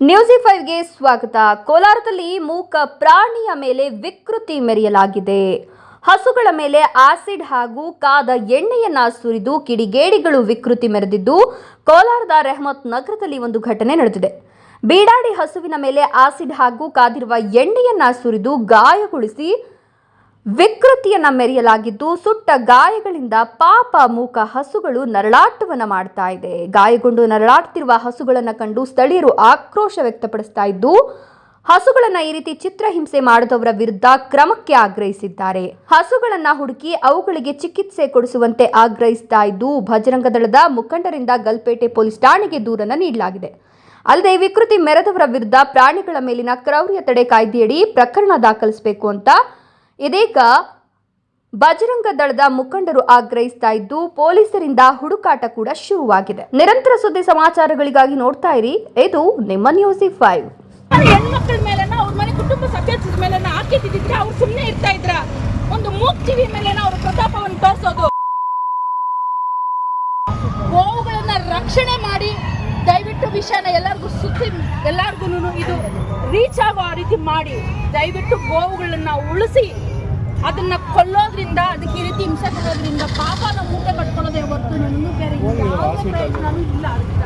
ನ್ಯೂಸಿ ಫೈವ್ಗೆ ಸ್ವಾಗತ. ಕೋಲಾರದಲ್ಲಿ ಮೂಕ ಪ್ರಾಣಿಯ ಮೇಲೆ ವಿಕೃತಿ ಮೆರೆಯಲಾಗಿದೆ. ಹಸುಗಳ ಮೇಲೆ ಆಸಿಡ್ ಹಾಗೂ ಕಾದ ಎಣ್ಣೆಯನ್ನ ಸುರಿದು ಕಿಡಿಗೇಡಿಗಳು ವಿಕೃತಿ ಮೆರೆದಿದ್ದು, ಕೋಲಾರದ ರೆಹಮತ್ ನಗರದಲ್ಲಿ ಒಂದು ಘಟನೆ ನಡೆದಿದೆ. ಬೀಡಾಡಿ ಹಸುವಿನ ಮೇಲೆ ಆಸಿಡ್ ಹಾಗೂ ಕಾದಿರುವ ಎಣ್ಣೆಯನ್ನ ಸುರಿದು ಗಾಯಗೊಳಿಸಿ ವಿಕೃತಿಯನ್ನ ಮೆರೆಯಲಾಗಿದ್ದು ಸುಟ್ಟ ಗಾಯಗಳಿಂದ ಪಾಪ ಮೂಕ ಹಸುಗಳು ನರಳಾಟವನ್ನ ಮಾಡ್ತಾ ಇದೆ. ಗಾಯಗೊಂಡು ನರಳಾಡ್ತಿರುವ ಹಸುಗಳನ್ನು ಕಂಡು ಸ್ಥಳೀಯರು ಆಕ್ರೋಶ ವ್ಯಕ್ತಪಡಿಸ್ತಾ ಇದ್ದು, ಹಸುಗಳನ್ನು ಈ ರೀತಿ ಚಿತ್ರಹಿಂಸೆ ಮಾಡಿದವರ ವಿರುದ್ಧ ಕ್ರಮಕ್ಕೆ ಆಗ್ರಹಿಸಿದ್ದಾರೆ. ಹಸುಗಳನ್ನು ಹುಡುಕಿ ಅವುಗಳಿಗೆ ಚಿಕಿತ್ಸೆ ಕೊಡಿಸುವಂತೆ ಆಗ್ರಹಿಸ್ತಾ ಇದ್ದು, ಭಜರಂಗ ದಳದ ಮುಖಂಡರಿಂದ ಗಲ್ಪೇಟೆ ಪೊಲೀಸ್ ಠಾಣೆಗೆ ದೂರನ್ನು ನೀಡಲಾಗಿದೆ. ಅಲ್ಲದೆ ವಿಕೃತಿ ಮೆರೆದವರ ವಿರುದ್ಧ ಪ್ರಾಣಿಗಳ ಮೇಲಿನ ಕ್ರೌರ್ಯ ತಡೆ ಕಾಯ್ದೆಯಡಿ ಪ್ರಕರಣ ದಾಖಲಿಸಬೇಕು ಅಂತ ಇದೀಗ ಬಜರಂಗ ದಳದ ಮುಖಂಡರು ಆಗ್ರಹಿಸ್ತಾ ಇದ್ದು, ಪೊಲೀಸರಿಂದ ಹುಡುಕಾಟ ಕೂಡ ಶುರುವಾಗಿದೆ. ನಿರಂತರ ಸುದ್ದಿ ಸಮಾಚಾರಗಳಿಗಾಗಿ ನೋಡ್ತಾ ಇರಿ. ಇದು ನಿಮ್ಮ ನ್ಯೂಸಿ ಫೈವ್. ಹೆಣ್ಮಕ್ಳ ಮೇಲೆ ಅವ್ರ ಮನೆ ಕುಟುಂಬ ಸದಸ್ಯರ ಮೇಲೆ ಹಾಕಿದ್ದಿದ್ರೆ ಅವ್ರು ಸುಮ್ಮನೆ ಇರ್ತಾ ಇದ್ರ? ಒಂದು ಮೂಕ್ ಟಿವಿ ಮೇಲೆ ಅವ್ರ ಪ್ರತಾಪವನ್ನು ತೋರಿಸೋದು? ಗೋವುಗಳನ್ನ ರಕ್ಷಣೆ ಮಾಡಿ ದಯವಿಟ್ಟು ವಿಷಯನ ಎಲ್ಲರಿಗೂ ಸುತ್ತಿ ಎಲ್ಲರಿಗೂ ಇದು ರೀಚ್ ಆಗೋ ರೀತಿ ಮಾಡಿ. ದಯವಿಟ್ಟು ಗೋವುಗಳನ್ನ ಉಳಿಸಿ. ಅದನ್ನ ಕೊಲ್ಲೋದ್ರಿಂದ ಅದಕ್ಕೆ ಈ ರೀತಿ ಹಿಂಸೆ ಕೊಡೋದ್ರಿಂದ ಪಾಪ ನಾವು ಮೂಟೆ ಕಟ್ಕೊಳ್ಳೋದೇ ಹೊರತು ನನ್ನೂ ಬೇರೆ ಇಲ್ಲ ಅಂತ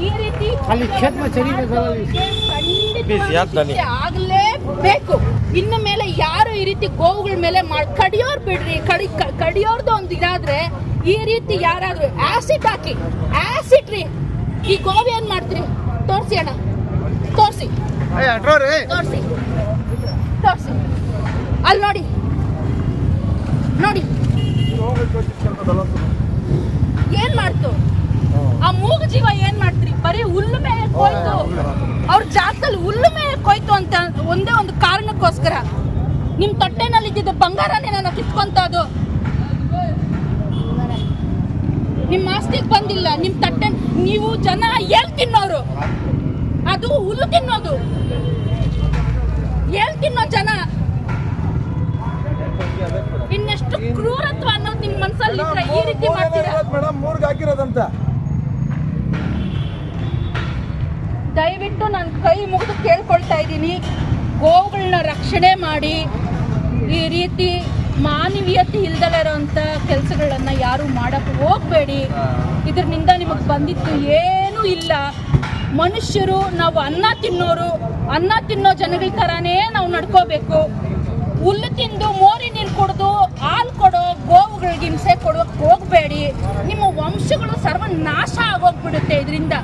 ಈ ರೀತಿ ಇನ್ನು ಮೇಲೆ ಯಾರು ಈ ರೀತಿ ಗೋವುಗಳ ಮೇಲೆ ಕಡಿಯೋರ್ ಬಿಡ್ರಿ. ಕಡಿ ಕಡಿಯೋರ್ದು ಒಂದು ಇದಾದ್ರೆ ಈ ರೀತಿ ಯಾರಾದ್ರೂ ಆಸಿಡ್ ಹಾಕಿ ಆಸಿಡ್ ರೀ. ಈ ಗೋವಿ ಏನ್ ಮಾಡ್ತೀರಿ? ತೋರ್ಸಿ ಅಣ್ಣ. ತೋರಿಸಿ. ತೋರ್ಸಿ. ತೋರ್ಸಿ. ಅಲ್ಲಿ ನೋಡಿ. ನೋಡಿ. ಏನ್ ಮಾಡ್ತು? ಆ ಮೂಗು ಜೀವ ಏನ್ ಮಾಡ್ತೀರಿ? ಬರೀ ಹುಲ್ಲು ಮೇಲೆ ಕೊಯ್ತು. ಅವ್ರ ಜಾಗದಲ್ಲಿ ಹುಲ್ಲು ಮೇಲೆ ಕೊಯ್ತು ಅಂತ ಒಂದೇ ಒಂದು ಕಾರಣಕ್ಕೋಸ್ಕರ. ನಿಮ್ ತಟ್ಟೆನಲ್ಲಿ ಇದ್ದಿದ್ದ ಬಂಗಾರನೇ ನಾನು ಕಿತ್ಕೊಂತ ಅದು ನಿಮ್ ಆಸ್ತಿಗೆ ಬಂದಿಲ್ಲ. ನಿಮ್ ತಟ್ಟೆ ನೀವು ಜನ ಎಲ್ ತಿನ್ನೋರು. ಅದು ಹುಲ್ಲು ತಿನ್ನೋದು. ಎಲ್ ತಿನ್ನೋ ಜನ ಇನ್ನೆಷ್ಟು ಕ್ರೂರತ್ವ ಅನ್ನೋದು ನಿಮ್ ಮನ್ಸಲ್ಲಿ ಇದ್ರೆ ಈ ರೀತಿ ಮೂರ್ಗೆ ಹಾಕಿರೋದಂತ. ದಯವಿಟ್ಟು ನಾನು ಕೈ ಮುಗಿದು ಕೇಳ್ಕೊಳ್ತಾ ಇದ್ದೀನಿ. ಗೋವುಗಳನ್ನ ರಕ್ಷಣೆ ಮಾಡಿ, ಈ ರೀತಿ ಮಾನವೀಯತೆ ಇಲ್ದಲೇ ಇರೋಂಥ ಕೆಲಸಗಳನ್ನ ಯಾರು ಮಾಡಕ್ ಹೋಗಬೇಡಿ. ಇದ್ರಿಂದ ನಿಮಗೆ ಬಂದಿತ್ತು ಏನೂ ಇಲ್ಲ. ಮನುಷ್ಯರು ನಾವು ಅನ್ನ ತಿನ್ನೋರು, ಅನ್ನ ತಿನ್ನೋ ಜನಗಳ ಥರನೇ ನಾವು ನಡ್ಕೋಬೇಕು. ಹುಲ್ಲು ತಿಂದು ಮೋರಿ ನೀರು ಕುಡಿದು ಹಾಲು ಕೊಡೋ ಗೋವುಗಳಿಗೆ ಹಿಂಸೆ ಹೋಗಬೇಡಿ ನಿಮ್ಮ ವಂಶಗಳು ಸರ್ವನಾಶ ಆಗೋಗ್ಬಿಡುತ್ತೆ ಇದರಿಂದ.